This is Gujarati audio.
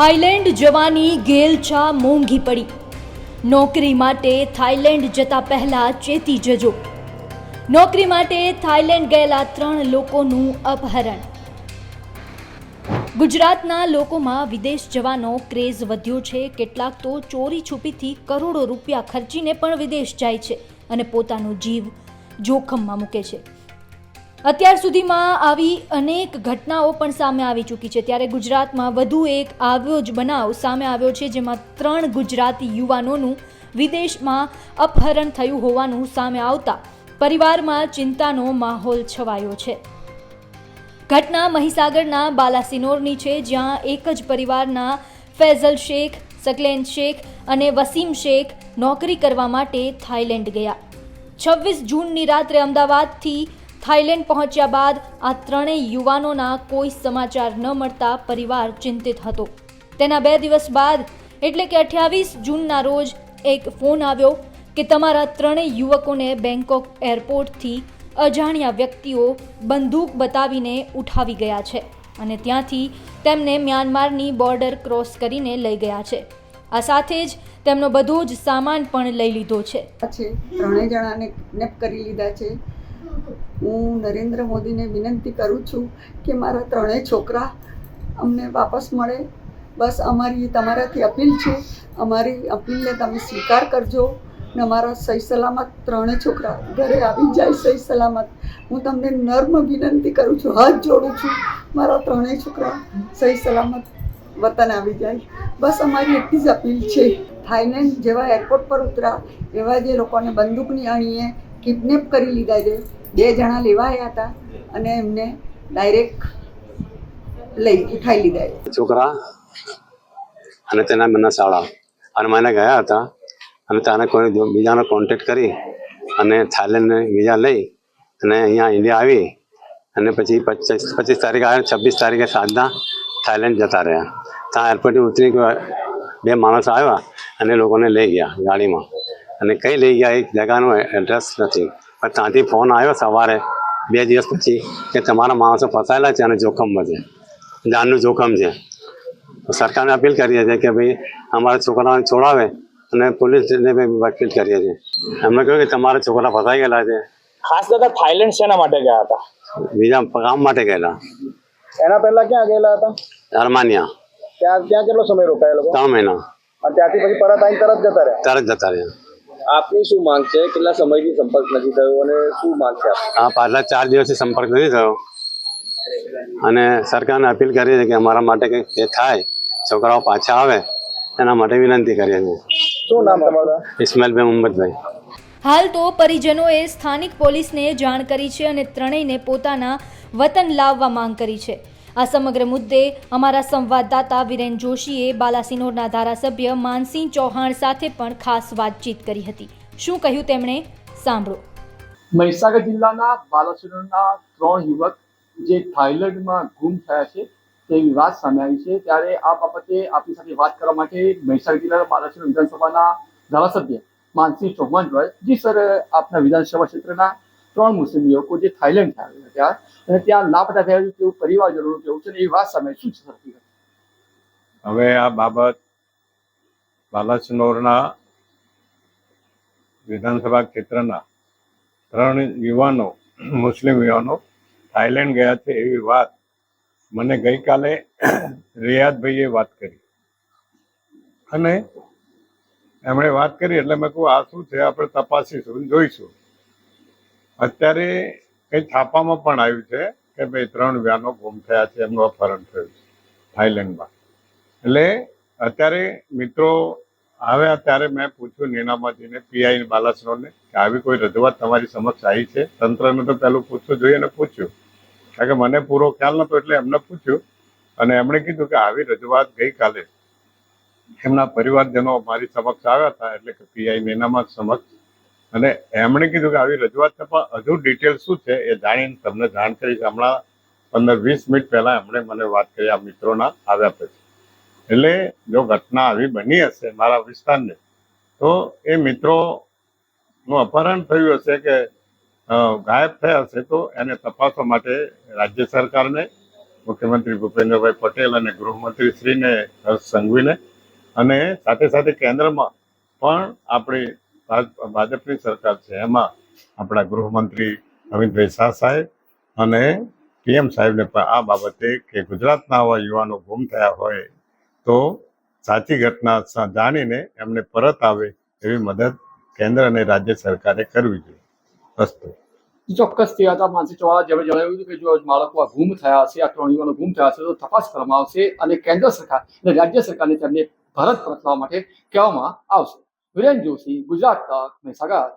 થાઈલેન્ડ જવાની ગેલચા મોંઘી પડી. નોકરી માટે થાઈલેન્ડ જતા પહેલા ચેતી જજો. નોકરી માટે થાઈલેન્ડ ગયેલા ત્રણ લોકોનું અપહરણ. ગુજરાતના લોકોમાં વિદેશ જવાનો ક્રેઝ વધ્યો છે. કેટલાક તો ચોરી છુપીથી કરોડો રૂપિયા ખર્ચીને પણ વિદેશ જાય છે અને પોતાનો જીવ જોખમમાં મૂકે છે. અત્યાર સુધીમાં આવી અનેક ઘટનાઓ પણ સામે આવી ચૂકી છે. ત્યારે ગુજરાતમાં વધુ એક આવ્યો જ બનાવ સામે આવ્યો છે, જેમાં ત્રણ ગુજરાતી યુવાનોનું વિદેશમાં અપહરણ થયું હોવાનું સામે આવતા પરિવારમાં ચિંતાનો માહોલ છવાયો છે. ઘટના મહીસાગરના બાલાસિનોરની છે, જ્યાં એક જ પરિવારના ફૈઝલ શેખ, સકલેન શેખ અને વસીમ શેખ નોકરી કરવા માટે થાઇલેન્ડ ગયા. છવ્વીસ જૂનની રાત્રે અમદાવાદથી થાઈલેન્ડ પહોંચ્યા બાદ આ ત્રણેય યુવાનોના કોઈ સમાચાર ન મળતા પરિવાર ચિંતિત હતો. તેના બે દિવસ બાદ, એટલે કે અઠ્યાવીસ જૂનના રોજ, એક ફોન આવ્યો કે તમારા ત્રણેય યુવકોને બેંકોક એરપોર્ટથી અજાણ્યા વ્યક્તિઓ બંદૂક બતાવીને ઉઠાવી ગયા છે અને ત્યાંથી તેમને મ્યાનમારની બોર્ડર ક્રોસ કરીને લઈ ગયા છે. આ સાથે જ તેમનો બધો જ સામાન પણ લઈ લીધો છે. ત્રણેય જણાને કિડનેપ કરી લીધા છે. હું નરેન્દ્ર મોદીને વિનંતી કરું છું કે મારા ત્રણેય છોકરા અમને વાપસ મળે. બસ અમારી તમારાથી અપીલ છે. અમારી અપીલને તમે સ્વીકાર કરજો ને અમારા સહી સલામત ત્રણેય છોકરા ઘરે આવી જાય સહી સલામત. હું તમને નર્મ વિનંતી કરું છું, હાથ જોડું છું. મારા ત્રણેય છોકરા સહી સલામત વતન આવી જાય. બસ અમારી એટલી જ અપીલ છે. થાઈલેન્ડ જેવા એરપોર્ટ પર ઉતરા એવા જે લોકોને બંદૂકની અણીએ, કિડનેપ કરી લીધા છે બે જણા લેવાયા હતા અને એમને ડાયરેક્ટ લઈ ઉઠાઈ લીધા. છોકરા અને તેના મના શાળા અને મને ગયા હતા અને ત્યાંને કોઈ બીજાનો કોન્ટેક્ટ કરી અને થાઈલેન્ડને બીજા લઈ અને અહીંયા ઇન્ડિયા આવી અને પછી પચીસ પચીસ તારીખે આવ્યા છવ્વીસ તારીખે સાંજના થાઈલેન્ડ જતા રહ્યા. ત્યાં એરપોર્ટથી ઉતરી બે માણસ આવ્યા અને લોકોને લઈ ગયા ગાડીમાં. અને કઈ લઈ ગયા એક જગાનું એડ્રેસ નથી. પણ ત્યાંથી ફોન આવ્યો સવારે બે દિવસ પછી કે તમારા માણસો ફસાયેલા છે અને જોખમમાં છે જાનનું જોખમ છે. સરકારને અપીલ કરીએ છીએ કે ભાઈ અમારા છોકરાઓને છોડાવે અને પોલીસને અપીલ કરીએ છીએ. એમને કહ્યું કે તમારા છોકરા ફસાઈ ગયેલા છે. ખાસ દાદા થાઈલેન્ડ શેના માટે ગયા હતા? બીજા કામ માટે ગયેલા. એના પહેલા ક્યાં ગયેલા હતા? અરમાનિયા. ત્યાં ત્યાં કેટલો સમય રોકાયેલો ત્રણ મહિના. અને ત્યાંથી પછી પરત આવીને તરત જતા રહ્યા? તરત જતા રહ્યા. આપની શું માંગ છે? કેટલા સમયથી સંપર્ક નથી થયો અને શું માંગ છે? આ પાછલા ચાર દિવસથી સંપર્ક નથી થયો. અને સરકારને અપીલ કરીએ છીએ કે અમારા માટે કંઈક જે થાય છોકરાઓ પાછા આવે એના માટે વિનંતી કરીએ છીએ. શું નામ તમારું? ઇસ્માઇલભાઈ મુહમ્મદભાઈ હાલ તો પરિજનોએ સ્થાનિક પોલીસને જાણ કરી છે અને ત્રણેયને પોતાના વતન લાવવા માંગ કરી છે. આ સમગ્ર મુદ્દે અમારા સંવાદદાતા વિરેન જોશીએ બાલાસિનોરના ધારાસભ્ય માનસિંહ ચૌહાણ સાથે પણ ખાસ વાતચીત કરી હતી. શું કહ્યું તેમણે? સાંભળો. મહીસાગર જિલ્લાના બાલાસિનોરના ત્રણ યુવક જે થાઇલેન્ડમાં ગુમ થયા છે, તેવી વાત સામે આવી છે. ત્યારે આ બાબતે આપણી સાથે વાત કરવા માટે મહીસાગર જિલ્લાના બાલાસિનોર વિધાનસભાના ધારાસભ્ય માનસિંહ ચૌહાણ જોડાય. જી સર, આપના વિધાનસભા ક્ષેત્રના ત્રણ મુસ્લિમ યુવકો જે થાઈલેન્ડ થયા ત્યાં, અને ત્યાં લાપતા થયા તેવું પરિવારજનોનું કેવું છે એ વાત સામે શું છે હવે આ બાબત બાલાસનોરના વિધાનસભા ક્ષેત્રના ત્રણ યુવાનો, મુસ્લિમ યુવાનો થાઈલેન્ડ ગયા છે એવી વાત મને ગઈકાલે રિયાદભાઈએ વાત કરી. અને એમણે વાત કરી એટલે મેં કહું આ શું છે? આપણે તપાસીશું જોઈશું. અત્યારે કંઈ છાપામાં પણ આવ્યું છે કે ભાઈ ત્રણ વ્યાનો ગુમ થયા છે, એમનું અપહરણ થયું છે, થાઈલેન્ડમાં. એટલે અત્યારે મિત્રો આવ્યા ત્યારે મેં પૂછ્યું નીનામાજીને, પીઆઈ બાલાસરોને, કે આવી કોઈ રજૂઆત તમારી સમક્ષ આવી છે? તંત્રને તો પહેલું પૂછવું જોઈએ અને પૂછ્યું. કારણ કે મને પૂરો ખ્યાલ નહોતો એટલે એમને પૂછ્યું. અને એમણે કીધું કે આવી રજૂઆત ગઈકાલે એમના પરિવારજનો મારી સમક્ષ આવ્યા હતા, એટલે કે પીઆઈ નીનામા સમક્ષ અને એમણે કીધું કે આવી રજૂઆત છે પણ હજુ ડિટેલ શું છે એ જાણીને તમને જાણ કરીશ હમણાં પંદર વીસ મિનિટ પહેલા એમણે મને વાત કરી આ મિત્રોના આવ્યા પછી. એટલે જો ઘટના આવી બની હશે મારા વિસ્તારને, તો એ મિત્રોનું અપહરણ થયું હશે કે ગાયબ થયા હશે, તો એને તપાસવા માટે રાજ્ય સરકારને, મુખ્યમંત્રી ભૂપેન્દ્રભાઈ પટેલ અને ગૃહમંત્રી શ્રીને હર્ષ સંઘવીને અને સાથે સાથે કેન્દ્રમાં પણ આપણી ભાજપની સરકાર છે. એમાં આપણા ગૃહમંત્રી અમિતભાઈ શાહ સાહેબ અને પીએમ સાહેબને પણ આ બાબતે કે ગુજરાતના આવા યુવાનો ગુમ થયા હોય તો સાચી ઘટના જાણીને એમને પરત આવે એવી મદદ કેન્દ્ર અને રાજ્ય સરકારે કરવી જોઈએ. અસ્તુ. ચોક્કસથી હતા માનસી ચૌહાણ જેમણે જણાવ્યું હતું કે જો બાળકો ગુમ થયા હશે આ ત્રણ યુવાનો ગુમ થયા હશે તો તપાસ કરવામાં આવશે અને કેન્દ્ર સરકાર અને રાજ્ય સરકારને તેમને ભારત પરતવા માટે કહેવામાં આવશે. વિરેન જોશી ગુજરાત તક મહીસાગર